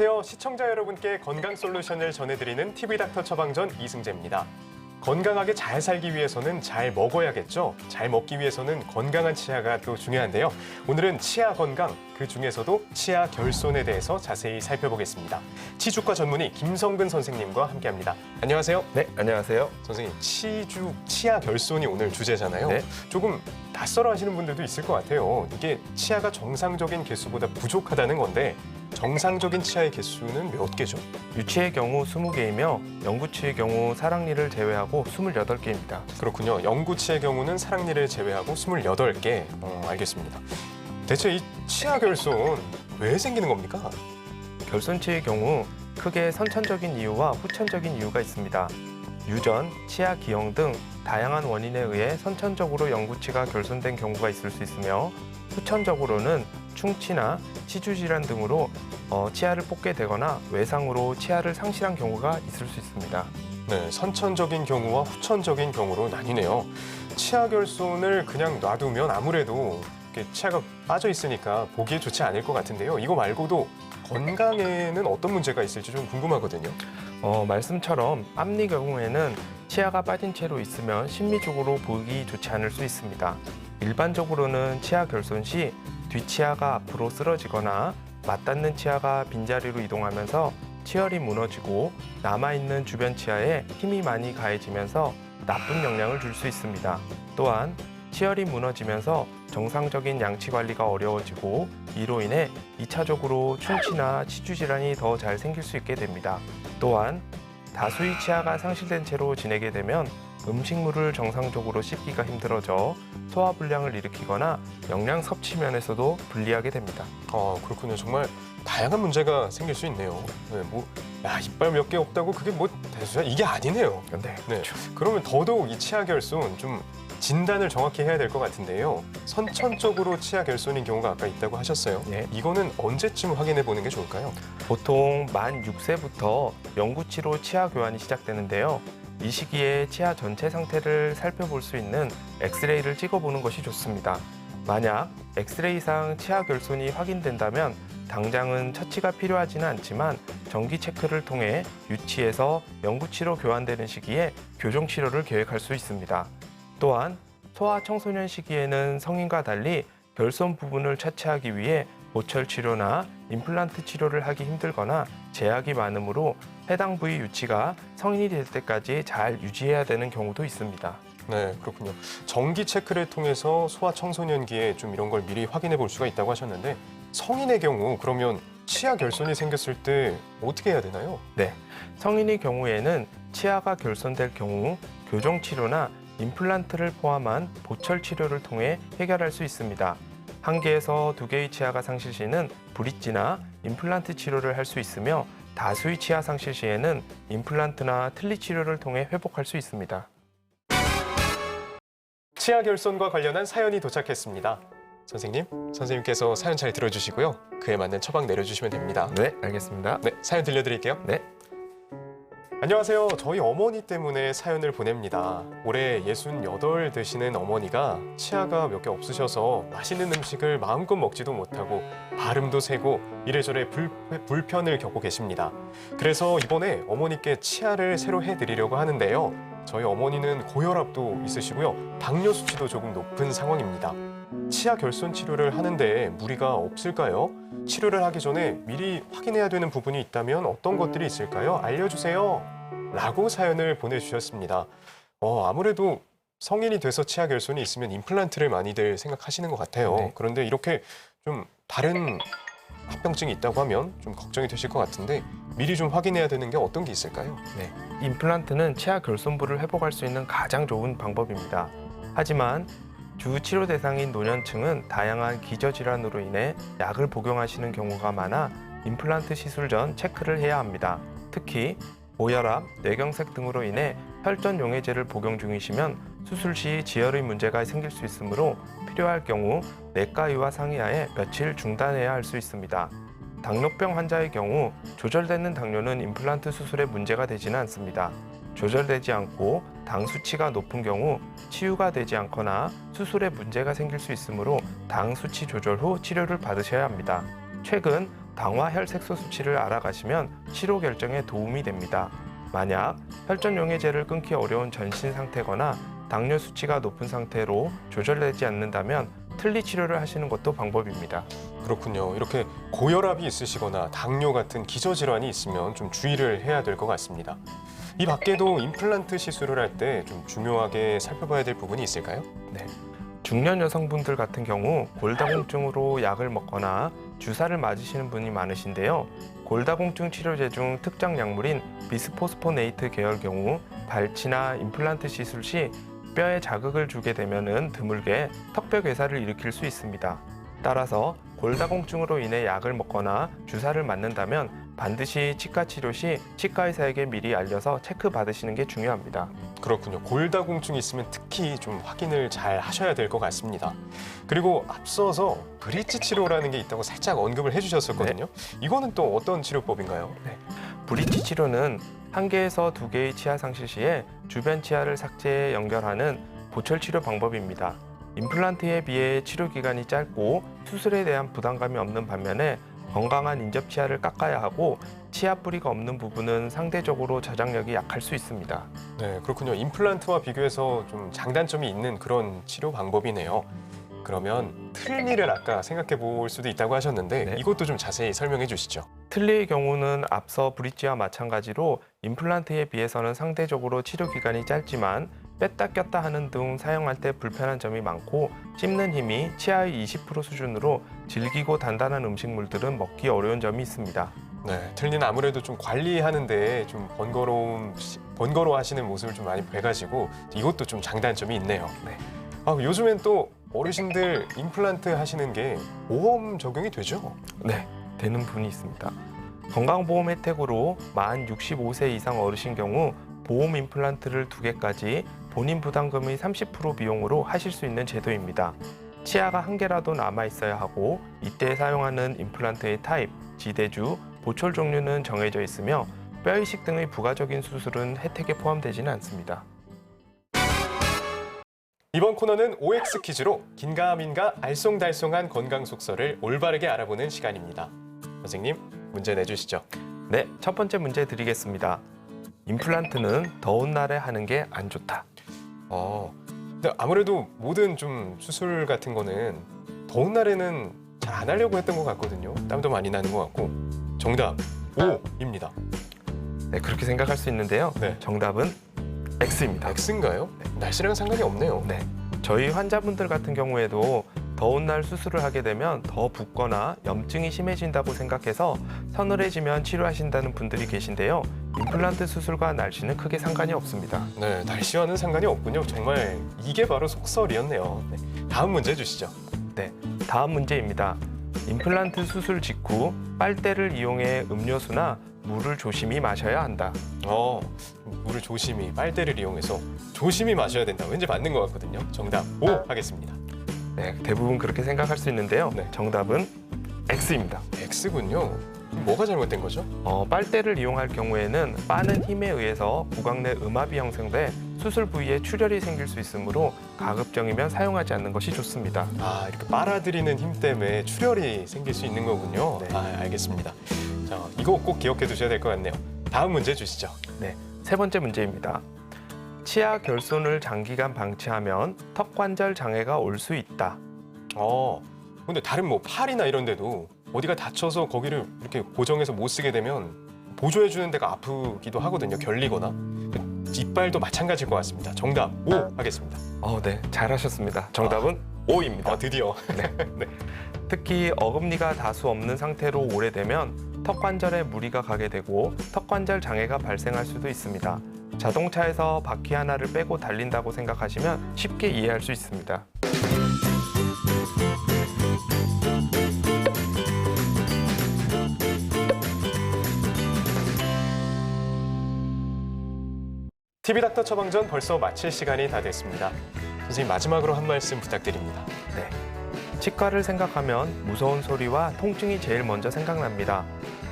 안녕하세요. 시청자 여러분께 건강 솔루션을 전해드리는 TV 닥터 처방전 이승재입니다. 건강하게 잘 살기 위해서는 잘 먹어야겠죠. 잘 먹기 위해서는 건강한 치아가 또 중요한데요. 오늘은 치아 건강, 그 중에서도 치아 결손에 대해서 자세히 살펴보겠습니다. 치주과 전문의 김성근 선생님과 함께합니다. 안녕하세요. 네, 안녕하세요. 선생님, 치주, 치아 결손이 오늘 주제잖아요. 네. 조금 낯설어 하시는 분들도 있을 것 같아요. 이게 치아가 정상적인 개수보다 부족하다는 건데 정상적인 치아의 개수는 몇 개죠? 유치의 경우 20개이며 영구치의 경우 사랑니를 제외하고 28개입니다. 그렇군요. 영구치의 경우는 사랑니를 제외하고 28개. 어, 알겠습니다. 대체 이 치아 결손 왜 생기는 겁니까? 결손치의 경우 크게 선천적인 이유와 후천적인 이유가 있습니다. 유전, 치아 기형 등 다양한 원인에 의해 선천적으로 영구치가 결손된 경우가 있을 수 있으며 후천적으로는 충치나 치주 질환 등으로 어, 치아를 뽑게 되거나 외상으로 치아를 상실한 경우가 있을 수 있습니다. 네, 선천적인 경우와 후천적인 경우로 나뉘네요. 치아 결손을 그냥 놔두면 아무래도 이렇게 치아가 빠져 있으니까 보기에 좋지 않을 것 같은데요. 이거 말고도 건강에는 어떤 문제가 있을지 좀 궁금하거든요. 어, 말씀처럼 앞니 경우에는 치아가 빠진 채로 있으면 심미적으로 보기 좋지 않을 수 있습니다. 일반적으로는 치아 결손 시 뒷치아가 앞으로 쓰러지거나 맞닿는 치아가 빈자리로 이동하면서 치열이 무너지고 남아있는 주변 치아에 힘이 많이 가해지면서 나쁜 영향을 줄 수 있습니다. 또한 치열이 무너지면서 정상적인 양치 관리가 어려워지고 이로 인해 이차적으로 충치나 치주 질환이 더 잘 생길 수 있게 됩니다. 또한 다수의 치아가 상실된 채로 지내게 되면 음식물을 정상적으로 씹기가 힘들어져 소화불량을 일으키거나 영양 섭취 면에서도 불리하게 됩니다. 아, 그렇군요. 정말 다양한 문제가 생길 수 있네요. 네, 뭐, 야, 이빨 몇 개 없다고 그게 뭐 대수야? 이게 아니네요. 네, 네. 그러면 더더욱 이 치아 결손 좀 진단을 정확히 해야 될 것 같은데요. 선천적으로 치아 결손인 경우가 아까 있다고 하셨어요. 네. 이거는 언제쯤 확인해 보는 게 좋을까요? 보통 만 6세부터 영구치로 치아 교환이 시작되는데요. 이 시기에 치아 전체 상태를 살펴볼 수 있는 엑스레이를 찍어보는 것이 좋습니다. 만약 엑스레이상 치아 결손이 확인된다면 당장은 처치가 필요하지는 않지만 정기 체크를 통해 유치에서 영구치로 교환되는 시기에 교정 치료를 계획할 수 있습니다. 또한 소아 청소년 시기에는 성인과 달리 결손 부분을 차치하기 위해 보철 치료나 임플란트 치료를 하기 힘들거나 제약이 많으므로 해당 부위 유치가 성인이 될 때까지 잘 유지해야 되는 경우도 있습니다. 네, 그렇군요. 정기 체크를 통해서 소아 청소년기에 좀 이런 걸 미리 확인해 볼 수가 있다고 하셨는데 성인의 경우 그러면 치아 결손이 생겼을 때 어떻게 해야 되나요? 네, 성인의 경우에는 치아가 결손될 경우 교정 치료나 임플란트를 포함한 보철 치료를 통해 해결할 수 있습니다. 한 개에서 두 개의 치아가 상실 시는 브릿지나 임플란트 치료를 할 수 있으며 다수의 치아 상실 시에는 임플란트나 틀니 치료를 통해 회복할 수 있습니다. 치아 결손과 관련한 사연이 도착했습니다. 선생님, 선생님께서 사연 잘 들어주시고요. 그에 맞는 처방 내려주시면 됩니다. 네, 알겠습니다. 네, 사연 들려드릴게요. 네. 안녕하세요. 저희 어머니 때문에 사연을 보냅니다. 올해 68 되시는 어머니가 치아가 몇 개 없으셔서 맛있는 음식을 마음껏 먹지도 못하고 발음도 세고 이래저래 불, 불편을 겪고 계십니다. 그래서 이번에 어머니께 치아를 새로 해드리려고 하는데요. 저희 어머니는 고혈압도 있으시고요. 당뇨 수치도 조금 높은 상황입니다. 치아 결손 치료를 하는데 무리가 없을까요? 치료를 하기 전에 미리 확인해야 되는 부분이 있다면 어떤 것들이 있을까요? 알려주세요. 라고 사연을 보내주셨습니다. 어, 아무래도 성인이 돼서 치아 결손이 있으면 임플란트를 많이들 생각하시는 것 같아요. 네. 그런데 이렇게 좀 다른 합병증이 있다고 하면 좀 걱정이 되실 것 같은데 미리 좀 확인해야 되는 게 어떤 게 있을까요? 네, 임플란트는 치아 결손부를 회복할 수 있는 가장 좋은 방법입니다. 하지만 주 치료 대상인 노년층은 다양한 기저질환으로 인해 약을 복용하시는 경우가 많아 임플란트 시술 전 체크를 해야 합니다. 특히 고혈압, 뇌경색 등으로 인해 혈전 용해제를 복용 중이시면 수술 시 지혈의 문제가 생길 수 있으므로 필요할 경우 내과 의와 상의하에 며칠 중단해야 할 수 있습니다. 당뇨병 환자의 경우 조절되는 당뇨는 임플란트 수술에 문제가 되지는 않습니다. 조절되지 않고 당 수치가 높은 경우 치유가 되지 않거나 수술에 문제가 생길 수 있으므로 당 수치 조절 후 치료를 받으셔야 합니다. 최근 당화 혈색소 수치를 알아가시면 치료 결정에 도움이 됩니다. 만약 혈전 용해제를 끊기 어려운 전신 상태거나 당뇨 수치가 높은 상태로 조절되지 않는다면 틀니 치료를 하시는 것도 방법입니다. 그렇군요. 이렇게 고혈압이 있으시거나 당뇨 같은 기저질환이 있으면 좀 주의를 해야 될 것 같습니다. 이 밖에도 임플란트 시술을 할 때 좀 중요하게 살펴봐야 될 부분이 있을까요? 중년 여성분들 같은 경우 골다공증으로 약을 먹거나 주사를 맞으시는 분이 많으신데요. 골다공증 치료제 중 특정 약물인 비스포스포네이트 계열 경우 발치나 임플란트 시술 시 뼈에 자극을 주게 되면은 드물게 턱뼈 괴사를 일으킬 수 있습니다. 따라서 골다공증으로 인해 약을 먹거나 주사를 맞는다면 반드시 치과 치료 시 치과 의사에게 미리 알려서 체크 받으시는 게 중요합니다. 그렇군요. 골다공증이 있으면 특히 좀 확인을 잘 하셔야 될 것 같습니다. 그리고 앞서서 브릿지 치료라는 게 있다고 살짝 언급을 해주셨었거든요. 이거는 또 어떤 치료법인가요? 브릿지 치료는 한 개에서 두 개의 치아 상실 시에 주변 치아를 삭제해 연결하는 보철 치료 방법입니다. 임플란트에 비해 치료 기간이 짧고 수술에 대한 부담감이 없는 반면에 건강한 인접 치아를 깎아야 하고 치아 뿌리가 없는 부분은 상대적으로 저장력이 약할 수 있습니다. 네, 그렇군요. 임플란트와 비교해서 좀 장단점이 있는 그런 치료 방법이네요. 그러면 틀니를 아까 생각해 볼 수도 있다고 하셨는데 네. 이것도 좀 자세히 설명해 주시죠. 틀니의 경우는 앞서 브릿지와 마찬가지로 임플란트에 비해서는 상대적으로 치료 기간이 짧지만 뺐다 꼈다 하는 등 사용할 때 불편한 점이 많고 씹는 힘이 치아의 20% 수준으로 질기고 단단한 음식물들은 먹기 어려운 점이 있습니다. 네, 틀니는 아무래도 좀 관리하는데 좀 번거로움 번거로워 하시는 모습을 좀 많이 봐가지고 이것도 좀 장단점이 있네요. 네. 아, 요즘엔 또 어르신들 임플란트 하시는 게 보험 적용이 되죠? 네, 되는 분이 있습니다. 건강보험 혜택으로 만 65세 이상 어르신 경우 보험 임플란트를 두 개까지 본인 부담금의 30% 비용으로 하실 수 있는 제도입니다. 치아가 한 개라도 남아 있어야 하고 이때 사용하는 임플란트의 타입, 지대주, 보철 종류는 정해져 있으며 뼈 이식 등의 부가적인 수술은 혜택에 포함되지는 않습니다. 이번 코너는 OX 퀴즈로 긴가민가 알쏭달쏭한 건강 속설을 올바르게 알아보는 시간입니다. 선생님, 문제 내주시죠. 네, 첫 번째 문제 드리겠습니다. 임플란트는 더운 날에 하는 게 안 좋다. 어, 근데 아무래도 모든 좀 수술 같은 거는 더운 날에는 잘 안 하려고 했던 것 같거든요. 땀도 많이 나는 것 같고. 정답 O입니다. 네, 그렇게 생각할 수 있는데요. 네. 정답은 X입니다. X인가요? 날씨랑 상관이 없네요. 네. 저희 환자분들 같은 경우에도 더운 날 수술을 하게 되면 더 붓거나 염증이 심해진다고 생각해서 서늘해지면 치료하신다는 분들이 계신데요. 임플란트 수술과 날씨는 크게 상관이 없습니다. 네, 날씨와는 상관이 없군요. 정말 이게 바로 속설이었네요. 네, 다음 문제 주시죠. 다음 문제입니다. 임플란트 수술 직후 빨대를 이용해 음료수나 물을 조심히 마셔야 한다. 어, 물을 조심히 빨대를 이용해서 조심히 마셔야 된다. 왠지 맞는 것 같거든요. 정답 O 하겠습니다. 네, 대부분 그렇게 생각할 수 있는데요. 네. 정답은 X입니다. X군요. 뭐가 잘못된 거죠? 어, 빨대를 이용할 경우에는 빠른 힘에 의해서 구강 내 음압이 형성돼 수술 부위에 출혈이 생길 수 있으므로 가급적이면 사용하지 않는 것이 좋습니다. 아, 이렇게 빨아들이는 힘 때문에 출혈이 생길 수 있는 거군요. 네. 아, 알겠습니다. 자, 이거 꼭 기억해 두셔야 될 것 같네요. 다음 문제 주시죠. 네, 세 번째 문제입니다. 치아 결손을 장기간 방치하면 턱 관절 장애가 올 수 있다. 어, 근데 다른 뭐 팔이나 이런 데도 어디가 다쳐서 거기를 이렇게 고정해서 못 쓰게 되면 보조해 주는 데가 아프기도 하거든요. 결리거나. 이빨도 마찬가지일 것 같습니다. 정답 O 하겠습니다. 어, 네, 잘하셨습니다. 정답은 O입니다. 아, 드디어. 특히 어금니가 다수 없는 상태로 오래되면 턱 관절에 무리가 가게 되고 턱 관절 장애가 발생할 수도 있습니다. 자동차에서 바퀴 하나를 빼고 달린다고 생각하시면 쉽게 이해할 수 있습니다. TV 닥터 처방전 벌써 마칠 시간이 다 됐습니다. 선생님 마지막으로 한 말씀 부탁드립니다. 네. 치과를 생각하면 무서운 소리와 통증이 제일 먼저 생각납니다.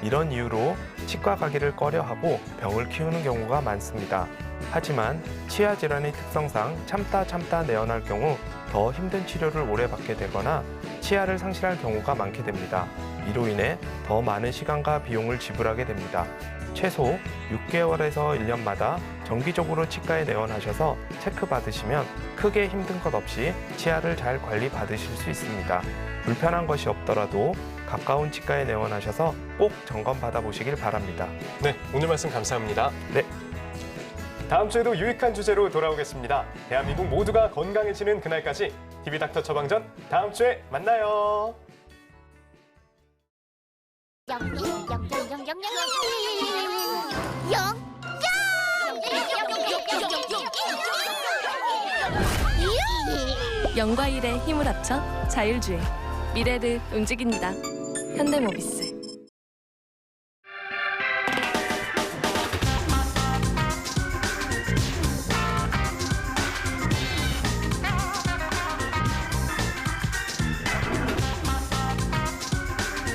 이런 이유로 치과 가기를 꺼려하고 병을 키우는 경우가 많습니다. 하지만 치아 질환의 특성상 참다 참다 내어날 경우 더 힘든 치료를 오래 받게 되거나 치아를 상실할 경우가 많게 됩니다. 이로 인해 더 많은 시간과 비용을 지불하게 됩니다. 최소 6개월에서 1년마다 정기적으로 치과에 내원하셔서 체크 받으시면 크게 힘든 것 없이 치아를 잘 관리 받으실 수 있습니다. 불편한 것이 없더라도 가까운 치과에 내원하셔서 꼭 점검 받아보시길 바랍니다. 네, 오늘 말씀 감사합니다. 네. 다음 주에도 유익한 주제로 돌아오겠습니다. 대한민국 모두가 건강해지는 그날까지 TV 닥터 처방전 다음 주에 만나요. 영 과 일의 힘을 합쳐 자율주행. 미래를 움직인다. 현대모비스